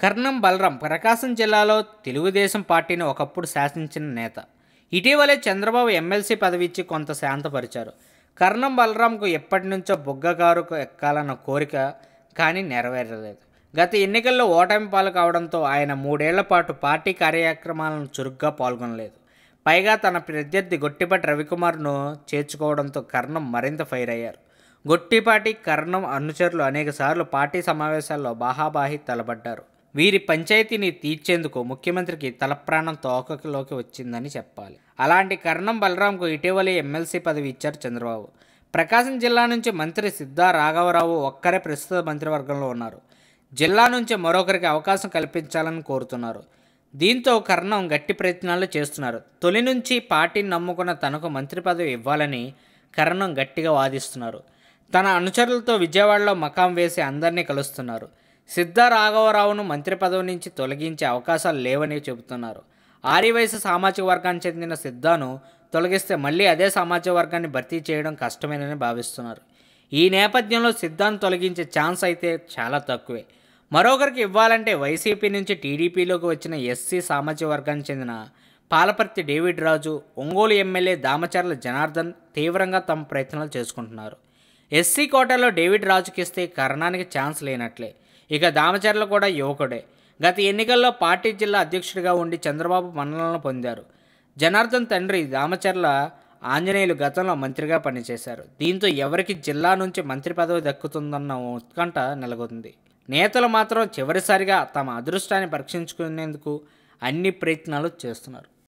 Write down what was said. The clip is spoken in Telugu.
కర్ణం బలరాం ప్రకాశం జిల్లాలో తెలుగుదేశం పార్టీని ఒకప్పుడు శాసించిన నేత. ఇటీవలే చంద్రబాబు ఎమ్మెల్సీ పదవి ఇచ్చి కొంత శాంతపరిచారు. కర్ణం బలరాంకు ఎప్పటి నుంచో బుగ్గగారుకు ఎక్కాలన్న కోరిక కానీ నెరవేరలేదు. గత ఎన్నికల్లో ఓటమి పాలు కావడంతో ఆయన మూడేళ్ళ పాటు పార్టీ కార్యక్రమాలను చురుగ్గా పాల్గొనలేదు. పైగా తన ప్రత్యర్థి గొట్టిపాటి రవికుమార్ను చేర్చుకోవడంతో కర్ణం మరింత ఫైర్ అయ్యారు. గొట్టిపాటి కర్ణం అనుచరులు అనేకసార్లు పార్టీ సమావేశాల్లో బాహాబాహి తలబడ్డారు వీరి పంచాయతీని తీర్చేందుకు ముఖ్యమంత్రికి తలప్రాణం తోకలోకి వచ్చిందని చెప్పాలి. అలాంటి కర్ణం బలరాంకు ఇటీవలే ఎమ్మెల్సీ పదవి ఇచ్చారు చంద్రబాబు. ప్రకాశం జిల్లా నుంచి మంత్రి సిద్ధా రాఘవరావు ఒక్కరే ప్రస్తుత మంత్రివర్గంలో ఉన్నారు. జిల్లా నుంచి మరొకరికి అవకాశం కల్పించాలని కోరుతున్నారు. దీంతో కర్ణం గట్టి ప్రయత్నాలు చేస్తున్నారు. తొలి నుంచి పార్టీని నమ్ముకున్న తనకు మంత్రి పదవి ఇవ్వాలని కర్ణం గట్టిగా వాదిస్తున్నారు. తన అనుచరులతో విజయవాడలో మకాం వేసి అందరినీ కలుస్తున్నారు. సిద్ధరాఘవరావును మంత్రి పదవి నుంచి తొలగించే అవకాశాలు లేవని చెబుతున్నారు. ఆర్యవయసు సామాజిక వర్గానికి చెందిన సిద్ధాను తొలగిస్తే మళ్ళీ అదే సామాజిక వర్గాన్ని భర్తీ చేయడం కష్టమేనని భావిస్తున్నారు. ఈ నేపథ్యంలో సిద్ధాన్ని తొలగించే ఛాన్స్ అయితే చాలా తక్కువే. మరొకరికి ఇవ్వాలంటే వైసీపీ నుంచి టీడీపీలోకి వచ్చిన ఎస్సీ సామాజిక వర్గానికి చెందిన పాలపర్తి డేవిడ్ రాజు ఒంగోలు ఎమ్మెల్యే దామచర్ల జనార్దన్ తీవ్రంగా తమ ప్రయత్నాలు చేసుకుంటున్నారు. ఎస్సీ కోటాలో డేవిడ్ రాజుకి ఇస్తే కర్ణానికి ఛాన్స్ లేనట్లే. ఇక దామచర్ల కూడా యువకుడే. గత ఎన్నికల్లో పార్టీ జిల్లా అధ్యక్షుడిగా ఉండి చంద్రబాబు మన్నలను పొందారు. జనార్దన్ తండ్రి దామచర్ల ఆంజనేయులు గతంలో మంత్రిగా పనిచేశారు. దీంతో ఎవరికి జిల్లా నుంచి మంత్రి పదవి దక్కుతుందన్న ఉత్కంఠ నెలకొంది. నేతలు మాత్రం చివరిసారిగా తమ అదృష్టాన్ని పరీక్షించుకునేందుకు అన్ని ప్రయత్నాలు చేస్తున్నారు.